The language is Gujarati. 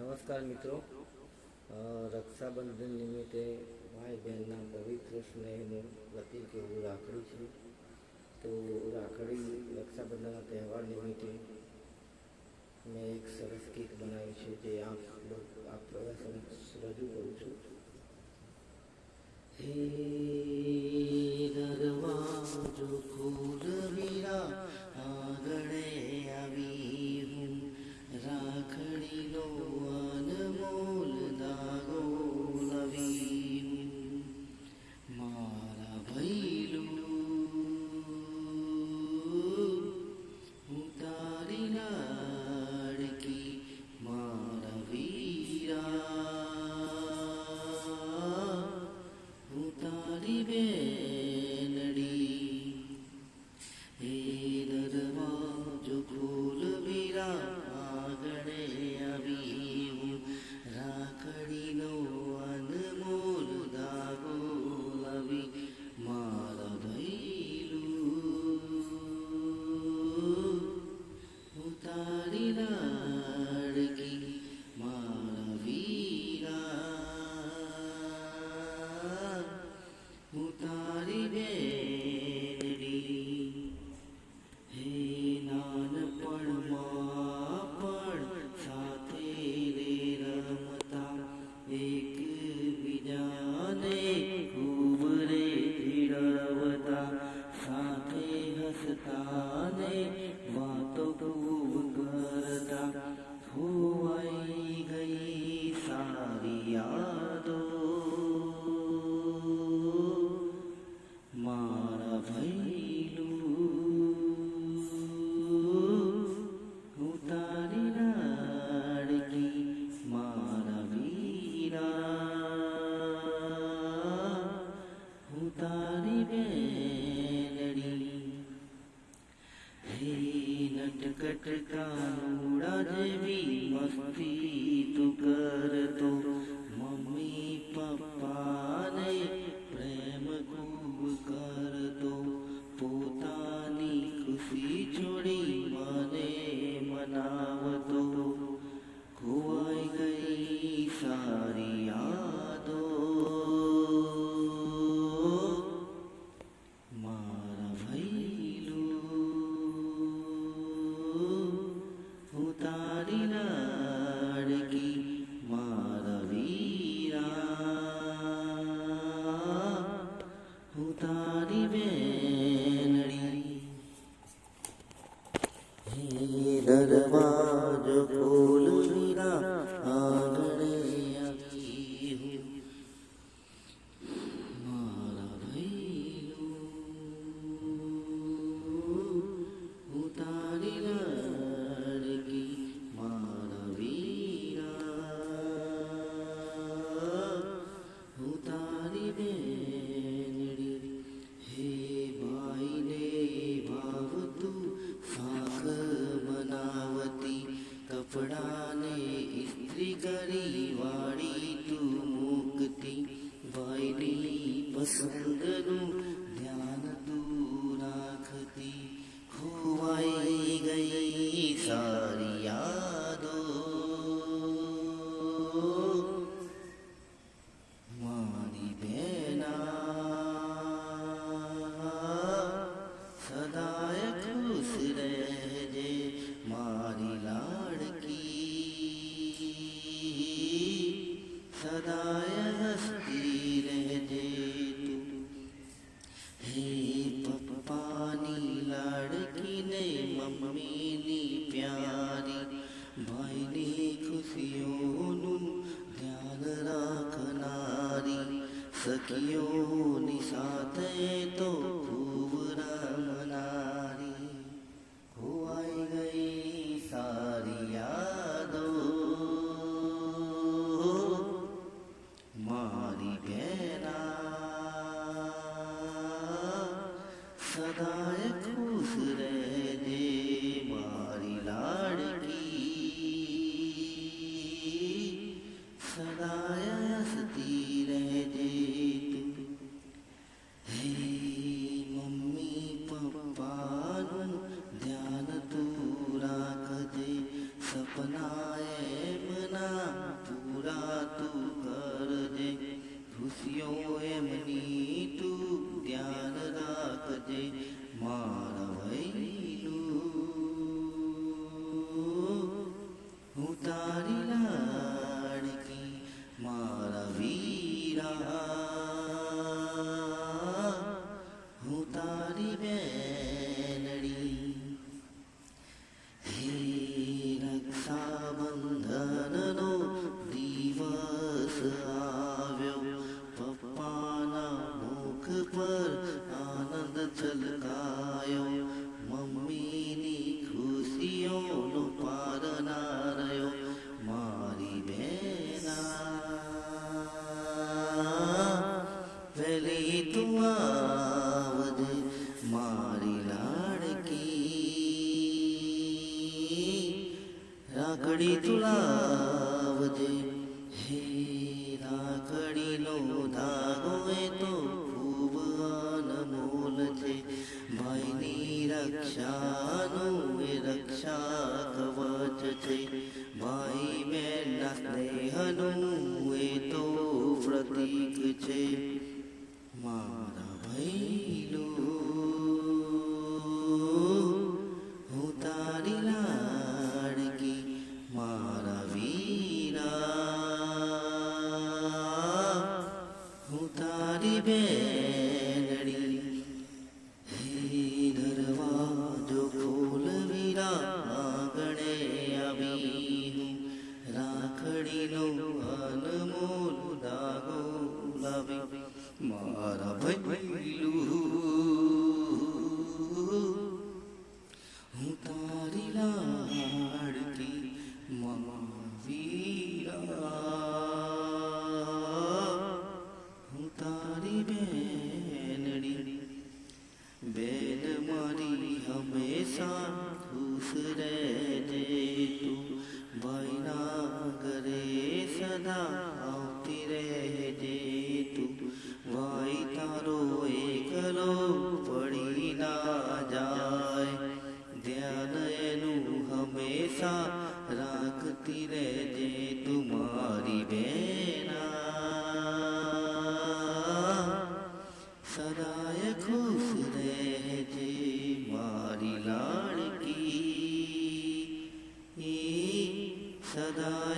नमस्कार मित्रों रक्षाबंधन निमित्ते भाई बहन पवित्र स्नेह प्रतीक एवं राखड़ी है तो राखड़ी रक्षाबंधन तेहर निमित्ते मैं एक सरस गीत बनाई है जो आप लोग, आप रजू करू छू हे नरवा जो खुद নবী মস্তি তুমি Tari. સખીઓની સાથે તો રાખડી તુલાવજે. હે રાખડીનો ધાગો એ તો ખૂબ અનમોલ છે ભાઈની રક્ષાનું એ રક્ષા કવચ છે ભાઈ બહેનના સ્નેહનું એ તો પ્રતીક છે. મારા ભૈલું રહેજે તું ભાઈના ઘરે સદા આવતી રહેજે તું ભાઈ તારો એકલો પડી ના જાય રાખતી રહેજે سدى